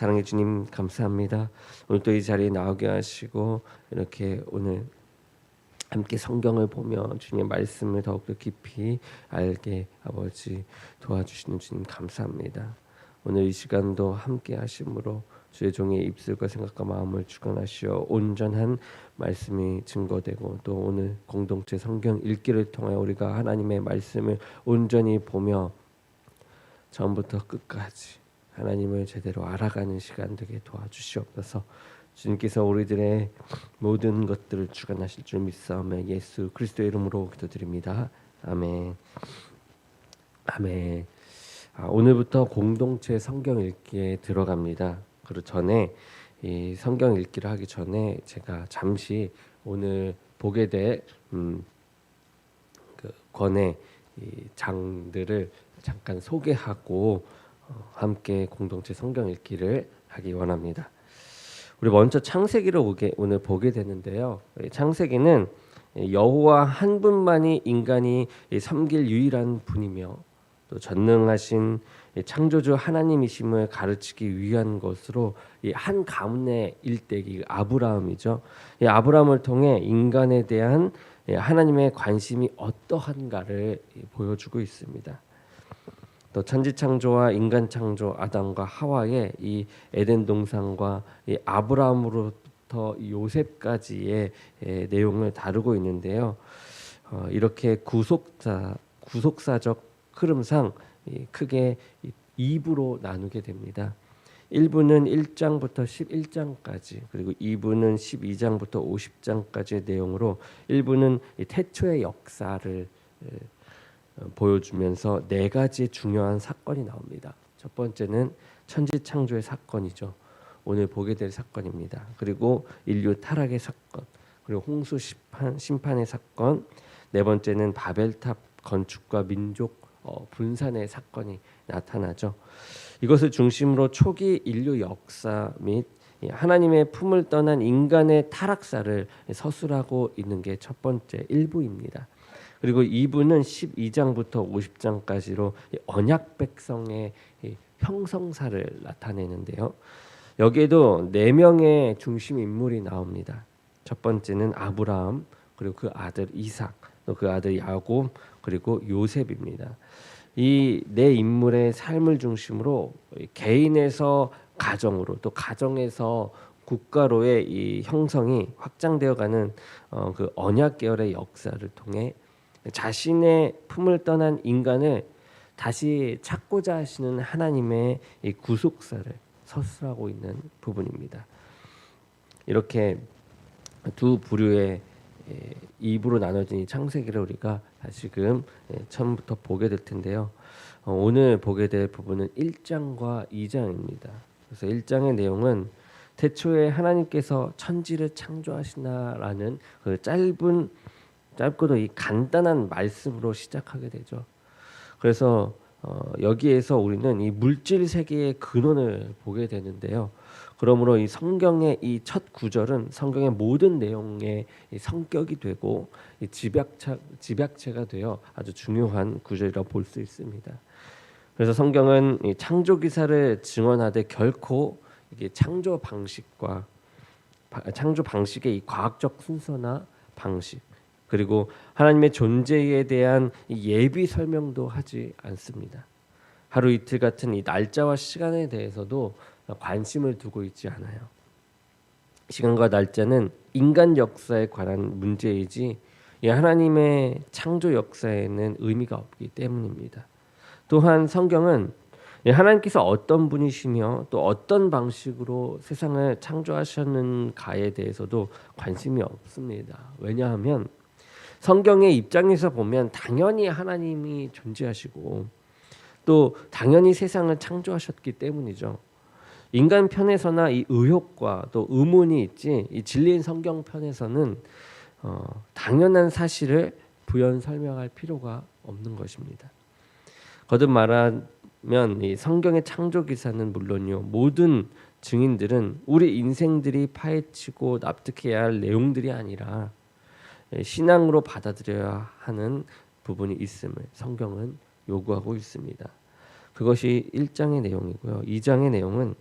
사랑해 주님 감사합니다. 오늘 또 이 자리에 나오게 하시고 이렇게 오늘 함께 성경을 보며 주님의 말씀을 더욱더 깊이 알게 아버지 도와주시는 주님 감사합니다. 오늘 이 시간도 함께 하심으로 주의 종의 입술과 생각과 마음을 주관하시어 온전한 말씀이 증거되고 또 오늘 공동체 성경 읽기를 통하여 우리가 하나님의 말씀을 온전히 보며 처음부터 끝까지 하나님을 제대로 알아가는 시간 되게 도와주시옵소서. 주님께서 우리들의 모든 것들을 주관하실 줄 믿사오며 예수 그리스도의 이름으로 기도드립니다. 아멘. 아멘. 아, 오늘부터 공동체 성경 읽기에 들어갑니다. 그리고 전에 이 성경 읽기를 하기 전에 제가 잠시 오늘 보게 될 음, 그 권의 이 장들을 잠깐 소개하고 어, 함께 공동체 성경 읽기를 하기 원합니다. 우리 먼저 창세기를 오늘 보게 되는데요. 창세기는 여호와 한 분만이 인간이 섬길 유일한 분이며 또 전능하신 창조주 하나님이심을 가르치기 위한 것으로 한 가문의 일대기 아브라함이죠. 이 아브라함을 통해 인간에 대한 하나님의 관심이 어떠한가를 보여주고 있습니다. 또 천지 창조와 인간 창조 아담과 하와의 이 에덴 동산과 이 아브라함으로부터 요셉까지의 내용을 다루고 있는데요. 어, 이렇게 구속사 구속사적 흐름상 크게 2부로 나누게 됩니다. 1부는 1장부터 11장까지 그리고 2부는 12장부터 50장까지의 내용으로 1부는 태초의 역사를 어, 보여주면서 네 가지 중요한 사건이 나옵니다. 첫 번째는 천지 창조의 사건이죠. 오늘 보게 될 사건입니다. 그리고 인류 타락의 사건, 그리고 홍수 심판, 심판의 사건, 네 번째는 바벨탑 건축과 민족 어, 분산의 사건이 나타나죠. 이것을 중심으로 초기 인류 역사 및 하나님의 품을 떠난 인간의 타락사를 서술하고 있는 게 첫 번째 일부입니다. 그리고 2부는 12장부터 50장까지로 언약 백성의 형성사를 나타내는데요. 여기에도 네 명의 중심 인물이 나옵니다. 첫 번째는 아브라함, 그리고 그 아들 이삭, 또 그 아들 야곱, 그리고 요셉입니다. 이 네 인물의 삶을 중심으로 개인에서 가정으로 또 가정에서 국가로의 이 형성이 확장되어가는 어, 그 언약 계열의 역사를 통해 자신의 품을 떠난 인간을 다시 찾고자 하시는 하나님의 이 구속사를 서술하고 있는 부분입니다. 이렇게 두 부류의 입으로 나눠진 이 창세기를 우리가 다시금 처음부터 보게 될 텐데요. 어, 오늘 보게 될 부분은 1장과 2장입니다. 그래서 1장의 내용은 태초에 하나님께서 천지를 창조하시나라는 그 짧은 짧고도 이 간단한 말씀으로 시작하게 되죠. 그래서 어, 여기에서 우리는 이 물질 세계의 근원을 보게 되는데요. 그러므로 이 성경의 이 첫 구절은 성경의 모든 내용의 성격이 되고 이 집약체 집약체가 되어 아주 중요한 구절이라 볼 수 있습니다. 그래서 성경은 이 창조 기사를 증언하되 결코 이게 창조 방식과 창조 방식의 이 과학적 순서나 방식 그리고 하나님의 존재에 대한 예비 설명도 하지 않습니다. 하루 이틀 같은 이 날짜와 시간에 대해서도 관심을 두고 있지 않아요. 시간과 날짜는 인간 역사에 관한 문제이지 하나님의 창조 역사에는 의미가 없기 때문입니다. 또한 성경은 하나님께서 어떤 분이시며 또 어떤 방식으로 세상을 창조하셨는가에 대해서도 관심이 없습니다. 왜냐하면 성경의 입장에서 보면 당연히 하나님이 존재하시고 또 당연히 세상을 창조하셨기 때문이죠. 인간 편에서나 이 의혹과 또 의문이 있지 이 진리인 성경 편에서는 어, 당연한 사실을 부연 설명할 필요가 없는 것입니다. 거듭 말하면 이 성경의 창조 기사는 물론요 모든 증인들은 우리 인생들이 파헤치고 납득해야 할 내용들이 아니라 예, 신앙으로 받아들여야 하는 부분이 있음을 성경은 요구하고 있습니다. 그것이 1장의 내용이고요. 2장의 내용은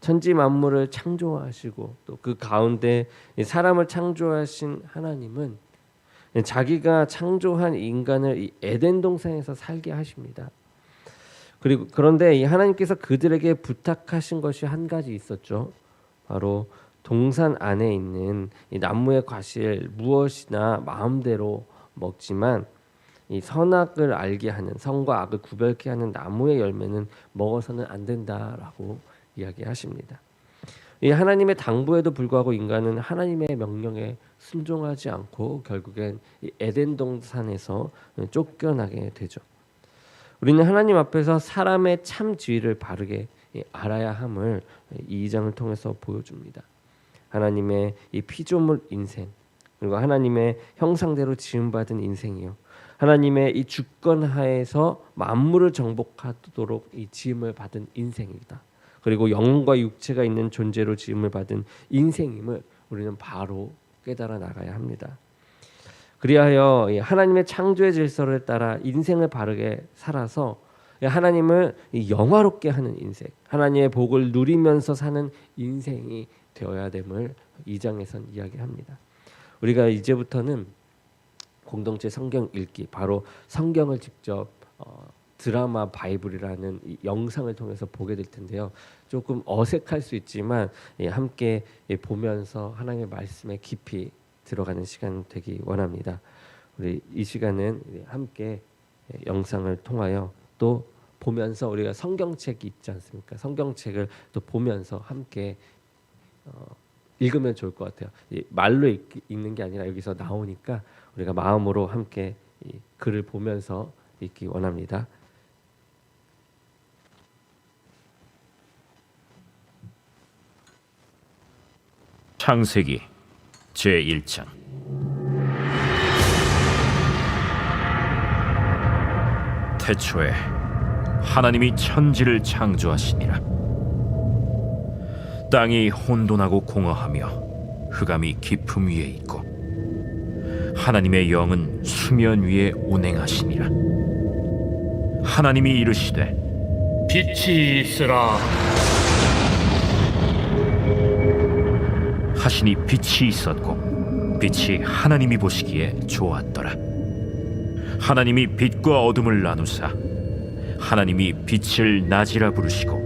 천지 만물을 창조하시고 또 그 가운데 이 사람을 창조하신 하나님은 자기가 창조한 인간을 이 에덴 동산에서 살게 하십니다. 그리고 그런데 이 하나님께서 그들에게 부탁하신 것이 한 가지 있었죠. 바로 동산 안에 있는 이 나무의 과실 무엇이나 마음대로 먹지만 이 선악을 알게 하는 선과 악을 구별케 하는 나무의 열매는 먹어서는 안 된다라고 이야기하십니다. 이 하나님의 당부에도 불구하고 인간은 하나님의 명령에 순종하지 않고 결국엔 이 에덴 동산에서 쫓겨나게 되죠. 우리는 하나님 앞에서 사람의 참 지위를 바르게 알아야 함을 이 장을 통해서 보여줍니다. 하나님의 이 피조물 인생 그리고 하나님의 형상대로 지음받은 인생이요. 하나님의 이 주권 하에서 만물을 정복하도록 이 지음을 받은 인생이다. 그리고 영과 육체가 있는 존재로 지음을 받은 인생임을 우리는 바로 깨달아 나가야 합니다. 그리하여 이 하나님의 창조의 질서를 따라 인생을 바르게 살아서 이 하나님을 이 영화롭게 하는 인생, 하나님의 복을 누리면서 사는 인생이 되어야 됨을 이 장에선 이야기합니다. 우리가 이제부터는 공동체 성경 읽기, 바로 성경을 직접 어, 드라마 바이블이라는 이 영상을 통해서 보게 될 텐데요. 조금 어색할 수 있지만 예, 함께 예, 보면서 하나님의 말씀에 깊이 들어가는 시간 되기 원합니다. 우리 이 시간은 예, 함께 예, 영상을 통하여 또 보면서 우리가 성경책이 있지 않습니까? 성경책을 또 보면서 함께 어, 읽으면 좋을 것 같아요. 이 말로 읽, 읽는 게 아니라 여기서 나오니까 우리가 마음으로 함께 이 글을 보면서 읽기 원합니다. 창세기 제1장 태초에 하나님이 천지를 창조하시니라 땅이 혼돈하고 공허하며 흑암이 깊음 위에 있고 하나님의 영은 수면 위에 운행하시니라. 하나님이 이르시되 빛이 있으라. 하시니 빛이 있었고 빛이 하나님이 보시기에 좋았더라. 하나님이 빛과 어둠을 나누사 하나님이 빛을 낮이라 부르시고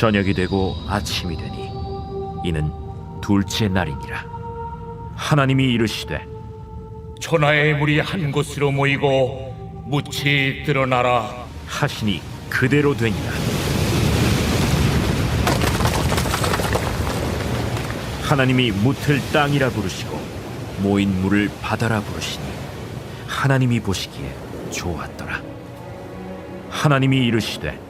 저녁이 되고 아침이 되니 이는 둘째 날이니라. 하나님이 이르시되 천하의 물이 한 곳으로 모이고 묻히 드러나라. 하시니 그대로 되니라. 하나님이 묻을 땅이라 부르시고 모인 물을 바다라 부르시니 하나님이 보시기에 좋았더라. 하나님이 이르시되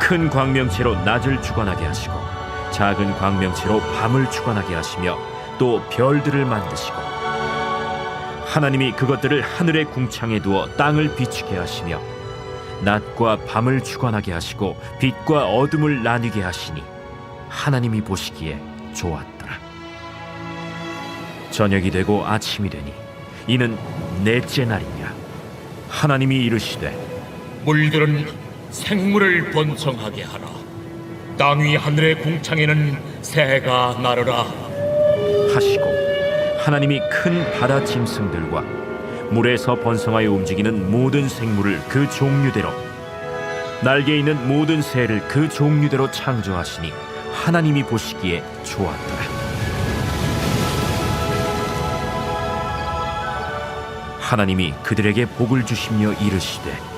큰 광명체로 낮을 주관하게 하시고 작은 광명체로 밤을 주관하게 하시며 또 별들을 만드시고 하나님이 그것들을 하늘의 궁창에 두어 땅을 비추게 하시며 낮과 밤을 주관하게 하시고 빛과 어둠을 나뉘게 하시니 하나님이 보시기에 좋았더라. 저녁이 되고 아침이 되니 이는 넷째 날이니라. 하나님이 이르시되 물들은 생물을 번성하게 하라. 땅 위 하늘의 궁창에는 새가 나르라. 하시고 하나님이 큰 바다 짐승들과 물에서 번성하여 움직이는 모든 생물을 그 종류대로 날개 있는 모든 새를 그 종류대로 창조하시니 하나님이 보시기에 좋았더라. 하나님이 그들에게 복을 주시며 이르시되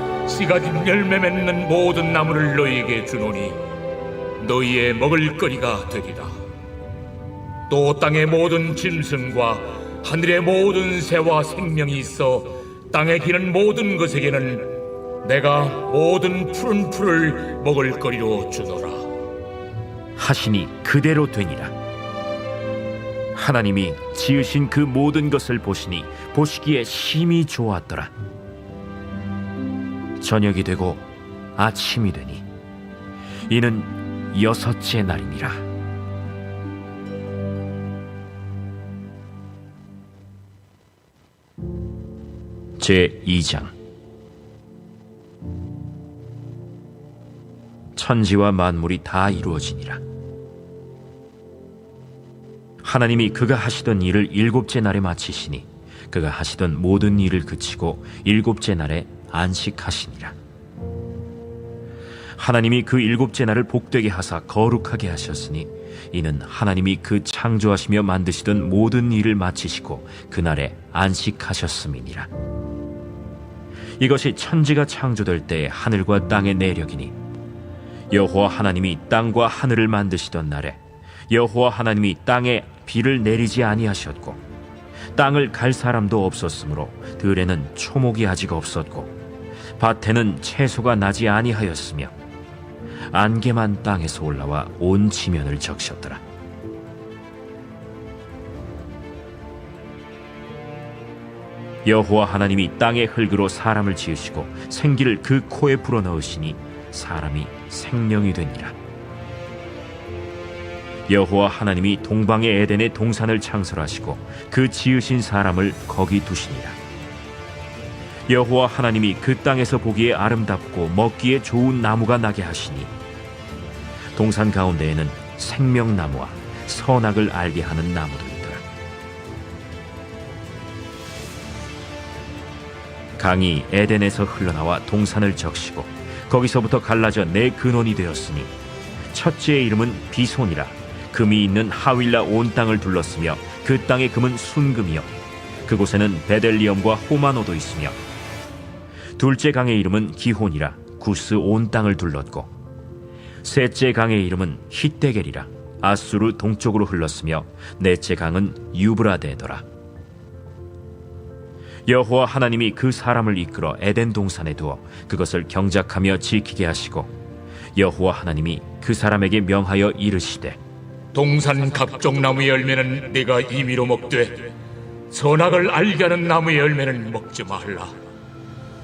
씨 가진 열매 맺는 모든 나무를 너희에게 주노니 너희의 먹을거리가 되리라. 또 땅의 모든 짐승과 하늘의 모든 새와 생명이 있어 땅에 기는 모든 것에게는 내가 모든 푸른 풀을 먹을거리로 주노라. 하시니 그대로 되니라. 하나님이 지으신 그 모든 것을 보시니 보시기에 심히 좋았더라. 저녁이 되고 아침이 되니 이는 여섯째 날이니라. 제 2장 천지와 만물이 다 이루어지니라. 하나님이 그가 하시던 일을 일곱째 날에 마치시니 그가 하시던 모든 일을 그치고 일곱째 날에 안식하시니라. 하나님이 그 일곱째 날을 복되게 하사 거룩하게 하셨으니 이는 하나님이 그 창조하시며 만드시던 모든 일을 마치시고 그날에 안식하셨음이니라. 이것이 천지가 창조될 때에 하늘과 땅의 내력이니 여호와 하나님이 땅과 하늘을 만드시던 날에 여호와 하나님이 땅에 비를 내리지 아니하셨고 땅을 갈 사람도 없었으므로 들에는 초목이 아직 없었고 밭에는 채소가 나지 아니하였으며 안개만 땅에서 올라와 온 지면을 적셨더라. 여호와 하나님이 땅의 흙으로 사람을 지으시고 생기를 그 코에 불어넣으시니 사람이 생명이 되니라. 여호와 하나님이 동방의 에덴의 동산을 창설하시고 그 지으신 사람을 거기 두시니라. 여호와 하나님이 그 땅에서 보기에 아름답고 먹기에 좋은 나무가 나게 하시니 동산 가운데에는 생명나무와 선악을 알게 하는 나무도 있더라. 강이 에덴에서 흘러나와 동산을 적시고 거기서부터 갈라져 네 근원이 되었으니 첫째의 이름은 비손이라 금이 있는 하윌라 온 땅을 둘렀으며 그 땅의 금은 순금이요 그곳에는 베델리엄과 호마노도 있으며 둘째 강의 이름은 기혼이라 구스 온 땅을 둘렀고 셋째 강의 이름은 히데겔이라 아수르 동쪽으로 흘렀으며 넷째 강은 유브라데더라 여호와 하나님이 그 사람을 이끌어 에덴 동산에 두어 그것을 경작하며 지키게 하시고 여호와 하나님이 그 사람에게 명하여 이르시되 동산 각종 나무의 열매는 내가 임의로 먹되 선악을 알게 하는 나무의 열매는 먹지 말라.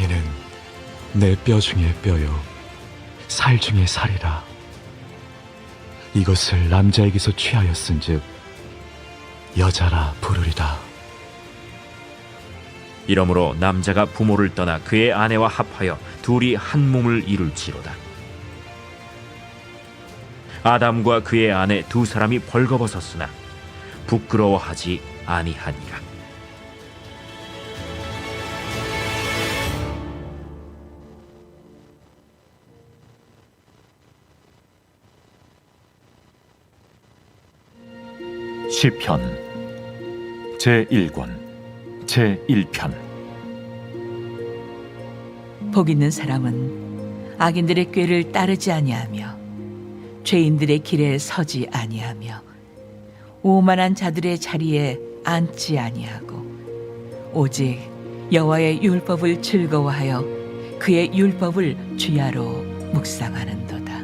이는 내 뼈 중에 뼈요. 살 중에 살이라. 이것을 남자에게서 취하였은즉 여자라 부르리다 이러므로 남자가 부모를 떠나 그의 아내와 합하여 둘이 한 몸을 이룰지로다. 아담과 그의 아내 두 사람이 벌거벗었으나 부끄러워하지 아니하니라 시편 제1권 제1편 복 있는 사람은 악인들의 꾀를 따르지 아니하며 죄인들의 길에 서지 아니하며 오만한 자들의 자리에 앉지 아니하고 오직 여호와의 율법을 즐거워하여 그의 율법을 주야로 묵상하는도다.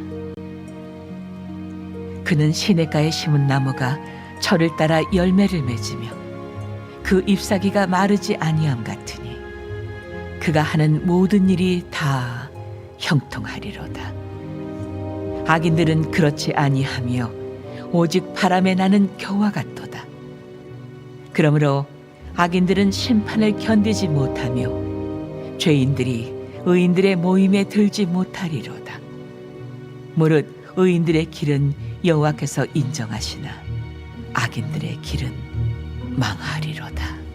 그는 시냇가에 심은 나무가 철을 따라 열매를 맺으며 그 잎사귀가 마르지 아니함 같으니 그가 하는 모든 일이 다 형통하리로다. 악인들은 그렇지 아니하며 오직 바람에 나는 겨와 같도다. 그러므로 악인들은 심판을 견디지 못하며 죄인들이 의인들의 모임에 들지 못하리로다. 무릇 의인들의 길은 여호와께서 인정하시나 악인들의 길은 망하리로다.